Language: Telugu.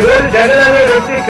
இவர் ஜனநாயக